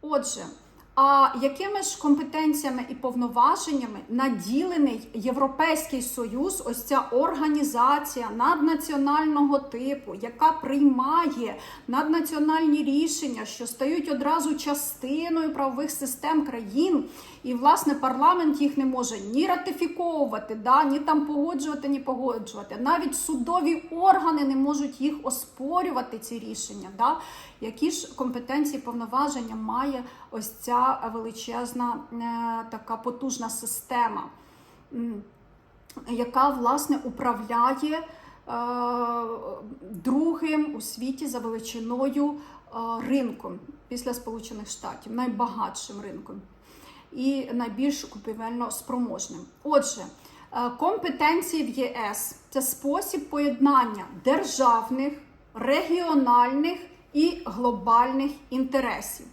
Отже, а якими ж компетенціями і повноваженнями наділений Європейський Союз, ось ця організація наднаціонального типу, яка приймає наднаціональні рішення, що стають одразу частиною правових систем країн, і власне парламент їх не може ні ратифіковувати, да, ні там погоджувати, ні погоджувати. Навіть судові органи не можуть їх оспорювати ці рішення. Да? Які ж компетенції повноваження має ось ця величезна е, така потужна система, яка власне управляє е, другим у світі за величиною е, ринком після Сполучених Штатів, найбагатшим ринком і найбільш купівельно спроможним. Отже, компетенції в ЄС це спосіб поєднання державних, регіональних і глобальних інтересів.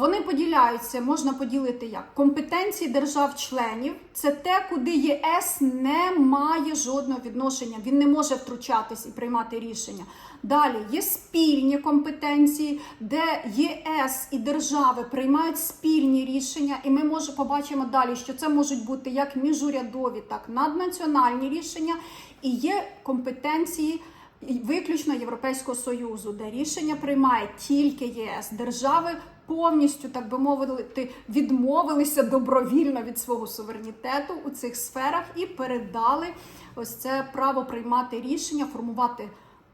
Вони поділяються, можна поділити як компетенції держав-членів. Це те, куди ЄС не має жодного відношення, він не може втручатись і приймати рішення. Далі є спільні компетенції, де ЄС і держави приймають спільні рішення, і ми може побачимо далі, що це можуть бути як міжурядові, так і наднаціональні рішення, і є компетенції. Виключно Європейського союзу, де рішення приймає тільки ЄС, держави повністю, так би мовити, відмовилися добровільно від свого суверенітету у цих сферах і передали ось це право приймати рішення, формувати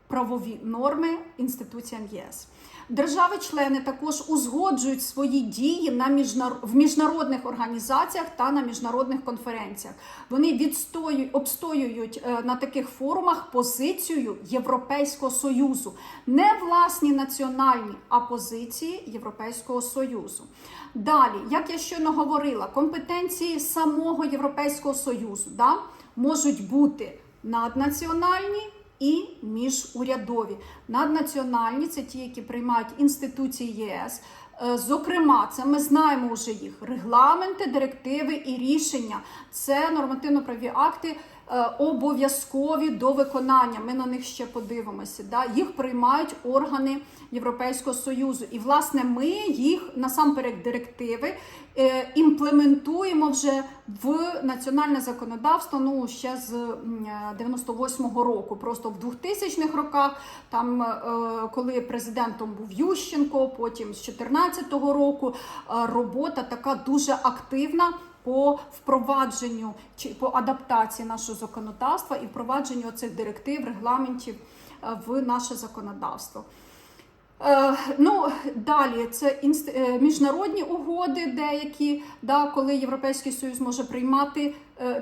правові норми інституціям ЄС. Держави-члени також узгоджують свої дії на міжнар... в міжнародних організаціях та на міжнародних конференціях. Вони відстоюють обстоюють е, на таких форумах позицію Європейського союзу, не власні національні, а позиції Європейського союзу. Далі, як я щойно говорила, компетенції самого Європейського союзу да, можуть бути наднаціональні і міжурядові. Наднаціональні це ті, які приймають інституції ЄС. Е, Зокрема, це ми знаємо вже їх регламенти, директиви і рішення. Це нормативно-праві акти обов'язкові до виконання. Ми на них ще подивимося. Да? Їх приймають органи Європейського союзу. І, власне, ми їх насамперед директиви е, імплементуємо вже в національне законодавство. Ну ще з м, е, 98-го року. Просто в 2000-х роках, там е, коли президентом був Ющенко, потім з 2014 року е, робота така дуже активна. По впровадженню чи по адаптації нашого законодавства і впровадженню цих директив, регламентів е, в наше законодавство. Е, ну, далі це е, міжнародні угоди, деякі, да, коли Європейський Союз може приймати,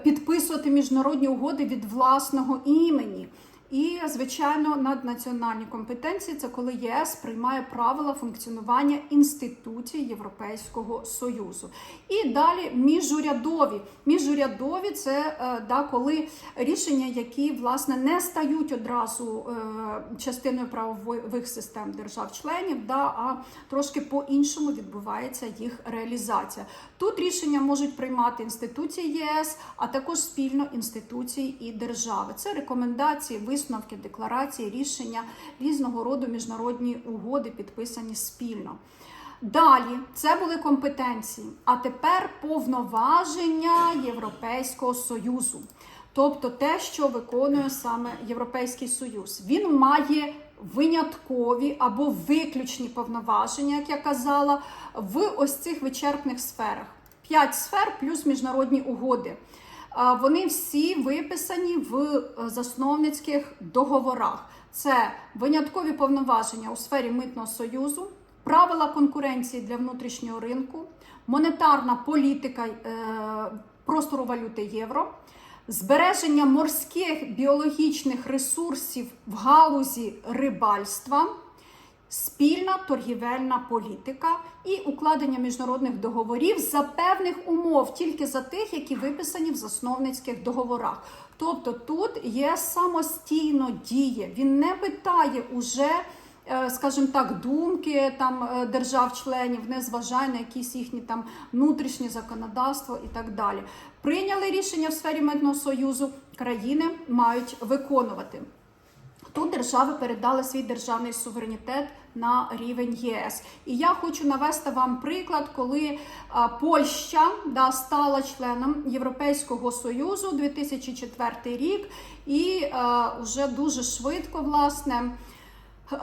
підписувати міжнародні угоди від власного імені. І, звичайно, наднаціональні компетенції це коли ЄС приймає правила функціонування інституцій Європейського Союзу. І далі міжурядові. Міжурядові це е, да, коли рішення, які власне не стають одразу е, частиною правових систем держав-членів, да, а трошки по-іншому відбувається їх реалізація. Тут рішення можуть приймати інституції ЄС, а також спільно інституції і держави. Це рекомендації, висновки, декларації, рішення різного роду міжнародні угоди, підписані спільно. Далі це були компетенції, а тепер повноваження Європейського Союзу. Тобто те, що виконує саме Європейський Союз. Він має виняткові або виключні повноваження, як я казала, в ось цих вичерпних сферах. П'ять сфер плюс міжнародні угоди. Вони всі виписані в е, засновницьких договорах. Це виняткові повноваження у сфері митного союзу, правила конкуренції для внутрішнього ринку, монетарна політика е, простору валюти євро, збереження морських біологічних ресурсів в галузі рибальства, спільна торгівельна політика і укладення міжнародних договорів за певних умов, тільки за тих, які виписані в засновницьких договорах. Тобто тут є самостійно діє. Він не питає уже. е, Скажімо так, думки там е, держав-членів, не зважає на якісь їхні там внутрішні законодавство і так далі. Прийняли рішення в сфері митного союзу, країни мають виконувати. Тут держави передали свій державний суверенітет на рівень ЄС. І я хочу навести вам приклад, коли Польща да, стала членом Європейського Союзу 2004 рік, і а, вже дуже швидко, власне. Е,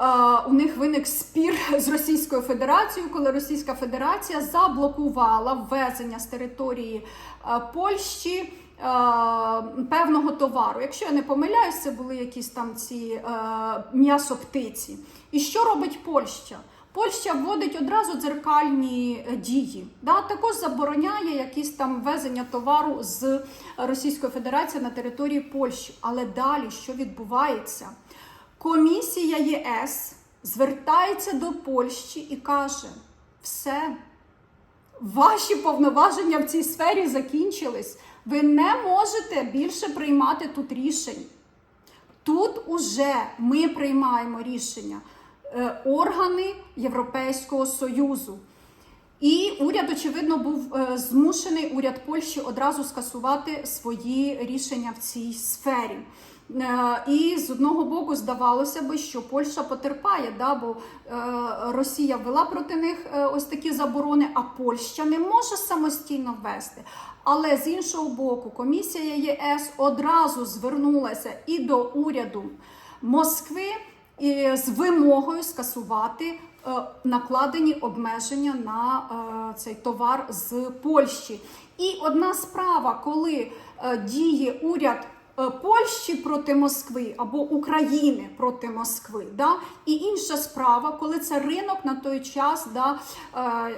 У них виник спір з Російською Федерацією, коли Російська Федерація заблокувала ввезення з території е, Польщі е, певного товару. Якщо я не помиляюсь, це були якісь там ці е, м'ясо птиці. І що робить Польща? Польща вводить одразу дзеркальні е, дії. Да? Також забороняє якісь там ввезення товару з Російської Федерації на території Польщі. Але далі що відбувається? Комісія ЄС звертається до Польщі і каже: все, ваші повноваження в цій сфері закінчились. Ви не можете більше приймати тут рішень. Тут уже ми приймаємо рішення е, органи Європейського Союзу. І уряд, очевидно, був е, змушений уряд Польщі одразу скасувати свої рішення в цій сфері. Е, І з одного боку здавалося би, що Польща потерпає, да, бо е, Росія ввела проти них ось такі заборони, а Польща не може самостійно ввести. Але з іншого боку, комісія ЄС одразу звернулася і до уряду Москви з вимогою скасувати накладені обмеження на е, цей товар з Польщі. І одна справа, коли е, діє уряд. е, Польщі проти Москви або України проти Москви, да? і інша справа, коли це ринок на той час да,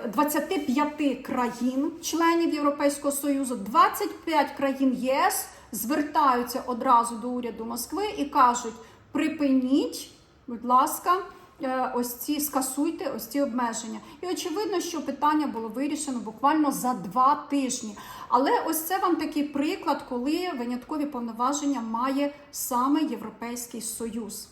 е, 25 країн, членів Європейського Союзу, 25 країн ЄС звертаються одразу до уряду Москви і кажуть: припиніть, будь ласка, е, ось ці скасуйте ось ці обмеження. І очевидно, що питання було вирішено буквально за два тижні. Але ось це вам такий приклад, коли виняткові повноваження має саме Європейський Союз.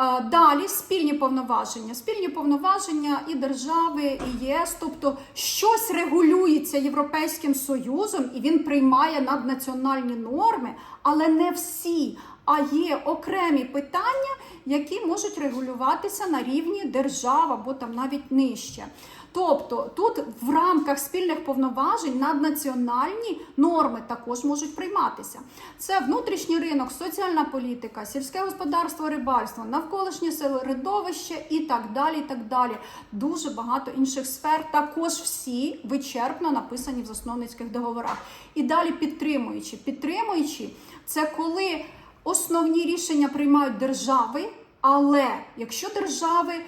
Е, Далі спільні повноваження. Спільні повноваження і держави, і ЄС, тобто щось регулюється Європейським Союзом, і він приймає наднаціональні норми, але не всі. А є окремі питання, які можуть регулюватися на рівні держав або там навіть нижче. Тобто тут в рамках спільних повноважень наднаціональні норми також можуть прийматися. Це внутрішній ринок, соціальна політика, сільське господарство, рибальство, навколишнє середовище і так далі. так далі. Дуже багато інших сфер, також всі вичерпно написані в засновницьких договорах. І далі підтримуючи. Підтримуючи, це коли основні рішення приймають держави, але якщо держави е,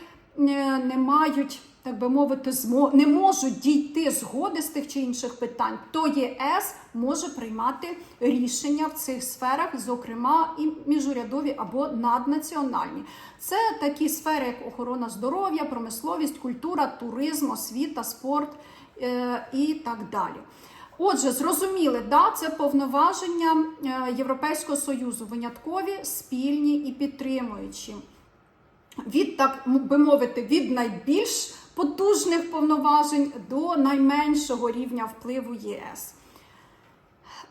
не мають так би мовити, не можуть дійти згоди з тих чи інших питань, то ЄС може приймати рішення в цих сферах, зокрема і міжурядові або наднаціональні. Це такі сфери, як охорона здоров'я, промисловість, культура, туризм, освіта, спорт е, і так далі. Отже, зрозуміли, да, це повноваження е, Європейського Союзу, виняткові, спільні і підтримуючі від так би мовити, від найбільш потужних повноважень до найменшого рівня впливу ЄС.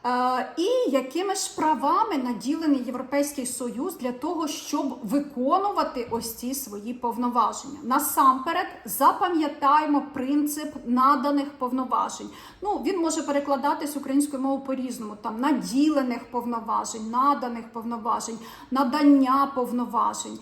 Е, і якими ж правами наділений Європейський Союз для того, щоб виконувати ось ці свої повноваження? Насамперед запам'ятаємо принцип наданих повноважень. Ну, він може перекладатись українською мовою по-різному: там наділених повноважень, наданих повноважень, надання повноважень.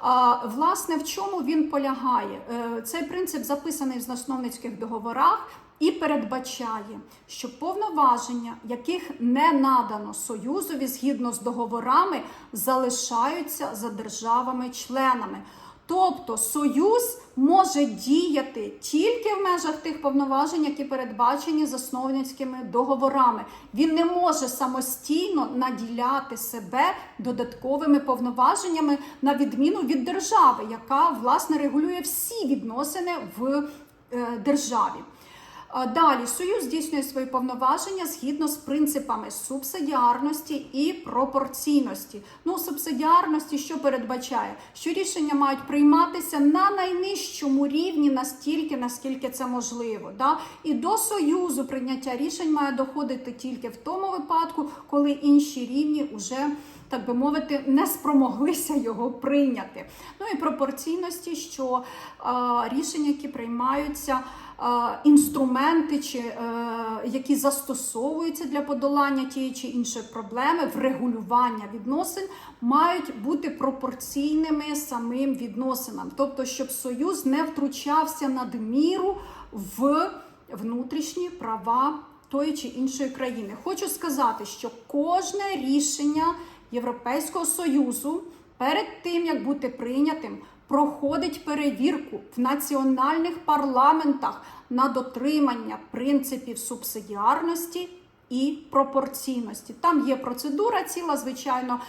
А, Власне, в чому він полягає? Е, Цей принцип записаний в засновницьких договорах і передбачає, що повноваження, яких не надано Союзові згідно з договорами, залишаються за державами-членами. Тобто Союз може діяти тільки в межах тих повноважень, які передбачені засновницькими договорами. Він не може самостійно наділяти себе додатковими повноваженнями на відміну від держави, яка власне регулює всі відносини в е, державі. Далі Союз здійснює свої повноваження згідно з принципами субсидіарності і пропорційності. Ну, субсидіарності, що передбачає, що рішення мають прийматися на найнижчому рівні настільки, наскільки це можливо. Да? І до союзу прийняття рішень має доходити тільки в тому випадку, коли інші рівні вже так би мовити, не спромоглися його прийняти. Ну і пропорційності, що рішення, які приймаються, інструменти, чи, е, які застосовуються для подолання тієї чи іншої проблеми, врегулювання відносин, мають бути пропорційними самим відносинам, тобто, щоб союз не втручався надміру в внутрішні права тої чи іншої країни. Хочу сказати, що кожне рішення Європейського союзу перед тим як бути прийнятим, проходить перевірку в національних парламентах на дотримання принципів субсидіарності і пропорційності. Там є процедура ціла, звичайно.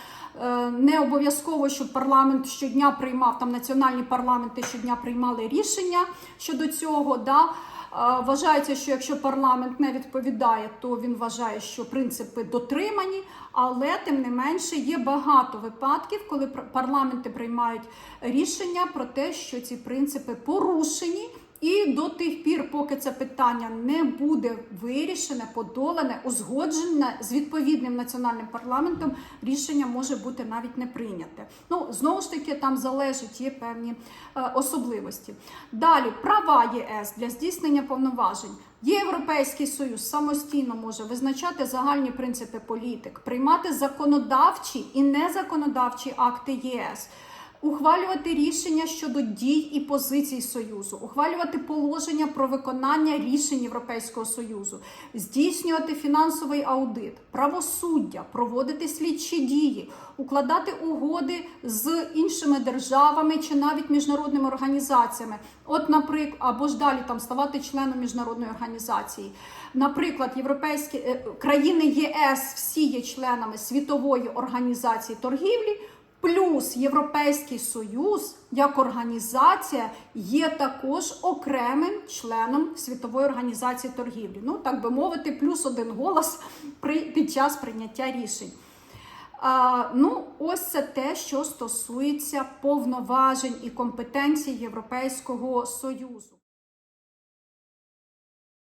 Е, Не обов'язково, щоб парламент щодня приймав там національні парламенти щодня приймали рішення щодо цього. Да? Вважається, що якщо парламент не відповідає, то він вважає, що принципи дотримані, але тим не менше є багато випадків, коли парламенти приймають рішення про те, що ці принципи порушені. І до тих пір, поки це питання не буде вирішене, подолане, узгоджене з відповідним національним парламентом, рішення може бути навіть не прийняте. Ну знову ж таки, там залежать є певні е, особливості. Далі права ЄС для здійснення повноважень. Європейський союз самостійно може визначати загальні принципи політик, приймати законодавчі і незаконодавчі акти ЄС ухвалювати рішення щодо дій і позицій Союзу, ухвалювати положення про виконання рішень Європейського Союзу, здійснювати фінансовий аудит, правосуддя, проводити слідчі дії, укладати угоди з іншими державами чи навіть міжнародними організаціями. От, наприклад, або ж далі там ставати членом міжнародної організації. Наприклад, європейські е, країни ЄС всі є членами світової організації торгівлі. Плюс Європейський Союз як організація є також окремим членом світової організації торгівлі. Ну так би мовити, плюс один голос при під час прийняття рішень. А, ну, ось це те, що стосується повноважень і компетенцій Європейського Союзу.